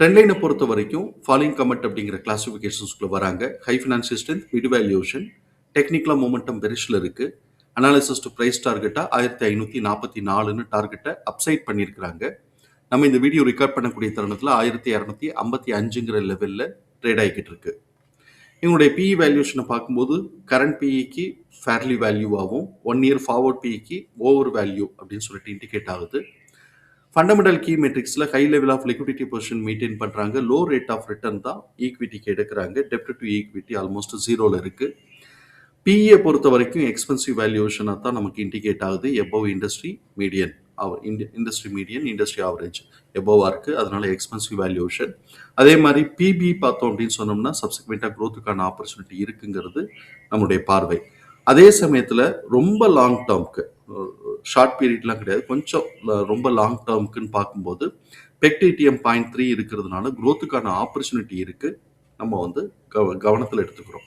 டென்லைனை பொறுத்த வரைக்கும் falling comment அப்படிங்கிற கிளாஸிஃபிகேஷன்ஸ்குள்ளே வராங்க. High financial strength mid valuation டெக்னிக்கலாக மூமெண்டம் பெரிஷில் இருக்குது அனாலிசிஸ் டு ப்ரைஸ் டார்கெட்டாக ஆயிரத்தி ஐநூற்றி நாற்பத்தி நாலுன்னு டார்கெட்டை அப்சைட் பண்ணியிருக்கிறாங்க. நம்ம இந்த வீடியோ ரெக்கார்ட் பண்ணக்கூடிய தருணத்தில் ஆயிரத்தி இரநூத்தி ஐம்பத்தி அஞ்சுங்கிற லெவலில் ட்ரேட் ஆகிக்கிட்டு இருக்கு. இவங்களுடைய பிஇ வேல்யூஷனை பார்க்கும்போது கரண்ட் பிஇக்கு ஃபேர்லி வேல்யூவாகவும் ஒன் இயர் ஃபார்வர்ட் பிஇக்கு ஓவர் வேல்யூ அப்படின்னு சொல்லிட்டு இண்டிகேட் ஆகுது. Fundamental key மெட்ரிக்ஸில் high level of liquidity position maintain பண்ணுறாங்க லோ ரேட் ஆஃப் ரிட்டர்ன் தான் ஈக்விட்டிக்கு எடுக்கிறாங்க. டெப்ட் டு ஈக்விட்டி ஆல்மோஸ்ட் ஜீரோவில் இருக்குது பிஏ பொறுத்த வரைக்கும் எக்ஸ்பென்சிவ் வேல்யூஷனாக தான் நமக்கு இண்டிகேட் ஆகுது. Above industry median industry median industry average எபோவாக இருக்குது அதனால எக்ஸ்பென்சிவ் வேல்யூஷன் அதே மாதிரி பிபி பார்த்தோம் அப்படின்னு சொன்னோம்னா சப்சிக்வெண்ட்டாக க்ரோத்துக்கான ஆப்பர்ச்சுனிட்டி இருக்குங்கிறது நம்முடைய பார்வை. அதே சமயத்தில் ரொம்ப லாங் டேர்ம்க்கு ஷார்ட் பீரியட்லாம் கிடையாது. கொஞ்சம் ரொம்ப லாங் டேர்முக்குன்னு பார்க்கும்போது பெக்டிடிஎம் பாயிண்ட் த்ரீ இருக்கிறதுனால குரோத்துக்கான ஆப்பர்ச்சுனிட்டி இருக்குது நம்ம வந்து கவ கவனத்தில் எடுத்துக்கிறோம்.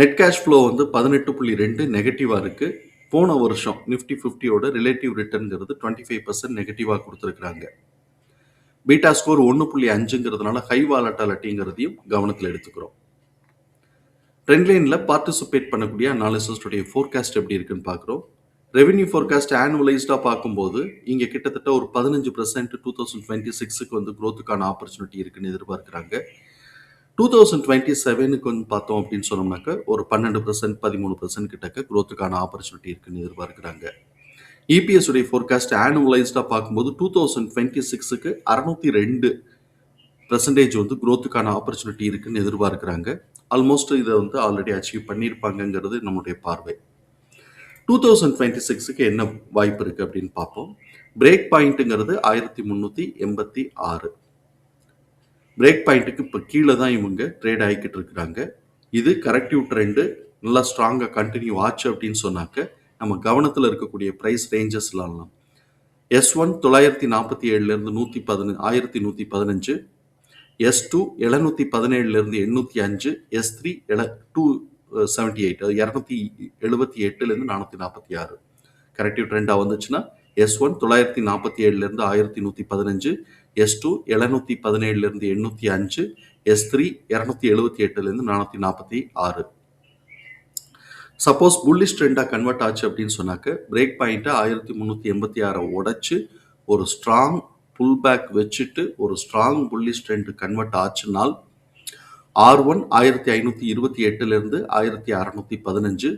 நெட் கேஷ் ஃப்ளோ வந்து பதினெட்டு புள்ளி ரெண்டு நெகட்டிவாக இருக்குது போன வருஷம் நிஃப்டி ஃபிஃப்டியோட ரிலேட்டிவ் ரிட்டர்ன்ங்கிறது டுவெண்ட்டி ஃபைவ் பர்சன்ட் நெகட்டிவாக கொடுத்துருக்குறாங்க. பீட்டா ஸ்கோர் ஒன்று புள்ளி அஞ்சுங்கிறதுனால ஹை வாலட்டாலிட்டிங்கிறதையும் கவனத்தில் எடுத்துக்கிறோம். ட்ரெண்ட்லைனில் பார்ட்டிசிபேட் பண்ணக்கூடிய அனாலிசிஸ்டுடைய ஃபோர்காஸ்ட் எப்படி இருக்குன்னு பார்க்குறோம். ரெவென்யூ ஃபோர்காஸ்ட் ஆனுவலைஸ்டாக பார்க்கும்போது இங்கே கிட்டத்தட்ட ஒரு பதினஞ்சு பர்சன்ட் டூ தௌசண்ட் டுவெண்ட்டி சிக்ஸுக்கு வந்து க்ரோத்துக்கான ஆப்பர்ச்சுனிட்டி இருக்குன்னு எதிர்பார்க்குறாங்க. டூ தௌசண்ட் டுவெண்ட்டி செவனுக்கு வந்து பார்த்தோம் அப்படின்னு சொன்னோம்னாக்க ஒரு பன்னெண்டு பர்சன்ட் பதிமூணு பர்சன்ட் கிட்டக்க க்ரோத்துக்கான ஆப்பர்ச்சுனிட்டி இருக்குன்னு எதிர்பார்க்குறாங்க. இபிஎஸ் உடைய ஃபோர்காஸ்ட் ஆனுவலைஸ்டாக பார்க்கும்போது டூ தௌசண்ட் டுவெண்ட்டி சிக்ஸுக்கு அறநூற்றி ரெண்டு பர்சன்டேஜ் வந்து க்ரோத்துக்கான ஆப்பர்ச்சுனிட்டி இருக்குன்னு எதிர்பார்க்குறாங்க. ஆல்மோஸ்ட் இதை வந்து ஆல்ரெடி அச்சீவ் பண்ணியிருப்பாங்கங்கிறது நம்முடைய பார்வை. டூ தௌசண்ட் டுவெண்ட்டி சிக்ஸுக்கு என்ன வாய்ப்பு இருக்குது அப்படின்னு பார்ப்போம். பிரேக் பாயிண்ட்டுங்கிறது ஆயிரத்தி முந்நூற்றி எண்பத்தி ஆறு. பிரேக் பாயிண்ட்டுக்கு இப்போ கீழே தான் இவங்க ட்ரேட் ஆகிக்கிட்டு இருக்கிறாங்க. இது கரெக்டிவ் ட்ரெண்டு நல்லா ஸ்ட்ராங்காக கண்டினியூ ஆச்சு அப்படின்னு சொன்னாக்க நம்ம கவனத்தில் இருக்கக்கூடிய ப்ரைஸ் ரேஞ்சஸ்லாம் எஸ் ஒன் தொள்ளாயிரத்தி நாற்பத்தி ஏழுலேருந்து நூற்றி பதினஞ்சு ஆயிரத்தி நூற்றி பதினஞ்சு. எஸ் டூ எழுநூற்றி பதினேழுலேருந்து எண்ணூற்றி அஞ்சு. எஸ் த்ரீ எல டூ செவன்டி எயிட் இரநூத்தி எழுபத்தி எட்டுலேருந்து நானூற்றி நாற்பத்தி ஆறு. கரெக்டிவ் ட்ரெண்டாக வந்துச்சுன்னா எஸ் ஒன் தொள்ளாயிரத்தி நாற்பத்தி ஏழுலேருந்து ஆயிரத்தி நூற்றி பதினஞ்சு எஸ் டூ எழுநூற்றி பதினேழுலேருந்து எண்ணூற்றி அஞ்சு எஸ் த்ரீ இரநூத்தி எழுபத்தி எட்டுலேருந்து நானூற்றி நாற்பத்தி ஆறு. சப்போஸ் புல்லிஷ் ட்ரெண்டாக கன்வெர்ட் ஆச்சு அப்படின்னு சொன்னாக்க பிரேக் பாயிண்ட்டை ஆயிரத்தி முந்நூற்றி எண்பத்தி ஆறை உடச்சி ஒரு ஸ்ட்ராங் புல் பேக் வச்சுட்டு ஒரு ஸ்ட்ராங் புல்லிஷ் ட்ரெண்ட் கன்வெர்ட் ஆச்சுனால் ஆர் ஒன் ஆயிரத்தி ஐநூற்றி இருபத்தி எட்டுலேருந்து ஆயிரத்தி அறநூற்றி பதினஞ்சு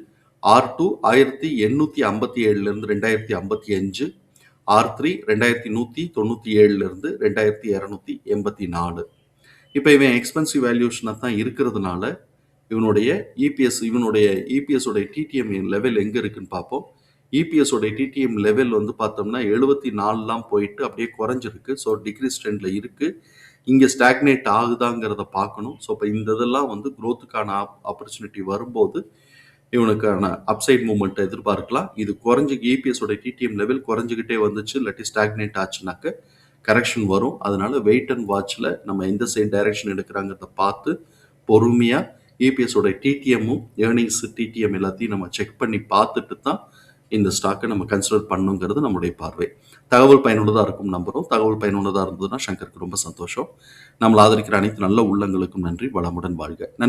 ஆர் டூ ஆயிரத்தி எண்ணூற்றி ஐம்பத்தி ஏழுலேருந்து ரெண்டாயிரத்தி ஐம்பத்தி அஞ்சு ஆர் த்ரீ ரெண்டாயிரத்தி நூற்றி தொண்ணூற்றி ஏழுலேருந்து ரெண்டாயிரத்தி இரநூத்தி எண்பத்தி நாலு. இப்போ இவன் எக்ஸ்பென்சிவ் வேல்யூஷனாக தான் இருக்கிறதுனால இவனுடைய இபிஎஸ் இவனுடைய இபிஎஸ் உடைய டிடிஎம் லெவல் எங்கே இருக்குன்னு பார்ப்போம். இபிஎஸ் உடைய டிடிஎம் லெவல் வந்து பார்த்தோம்னா எழுபத்தி நாலுலாம் போயிட்டு அப்படியே குறைஞ்சிருக்கு. ஸோ டிகிரி ஸ்ட்ரெண்டில் இருக்குது இங்கே ஸ்டாக்னேட் ஆகுதாங்கிறத பார்க்கணும். ஸோ இப்போ இந்த இதெல்லாம் வந்து குரோத்துக்கான ஆப்பர்ச்சுனிட்டி வரும்போது இவனுக்கான அப்சைட் மூமெண்ட்டை எதிர்பார்க்கலாம். இது குறைஞ்சி ஏபிஎஸோட டிடிஎம் லெவல் குறைஞ்சிக்கிட்டே வந்துச்சு. இல்லாட்டி ஸ்டாக்னேட் ஆச்சுனாக்க கரெக்ஷன் வரும். அதனால வெயிட் அண்ட் வாட்சில் நம்ம எந்த சைட் டைரக்ஷன் எடுக்கிறாங்கிறத பார்த்து பொறுமையாக ஏபிஎஸோட டிடிஎம்மும் ஏர்னிங்ஸ் டிடிஎம் எல்லாத்தையும் நம்ம செக் பண்ணி பார்த்துட்டு தான் இந்த ஸ்டாக்கை நம்ம கன்சிடர் பண்ணுங்கிறது நம்முடைய பார்வை. தகவல் பயனுள்ளதாக இருக்கும் நம்புகிறோம் தகவல் பயனுள்ளதாக இருந்ததுன்னா சங்கருக்கு ரொம்ப சந்தோஷம். நம்மளை ஆதரிக்கிற அனைத்து நல்ல உள்ளங்களுக்கும் நன்றி. வளமுடன் வாழ்க. நன்றி.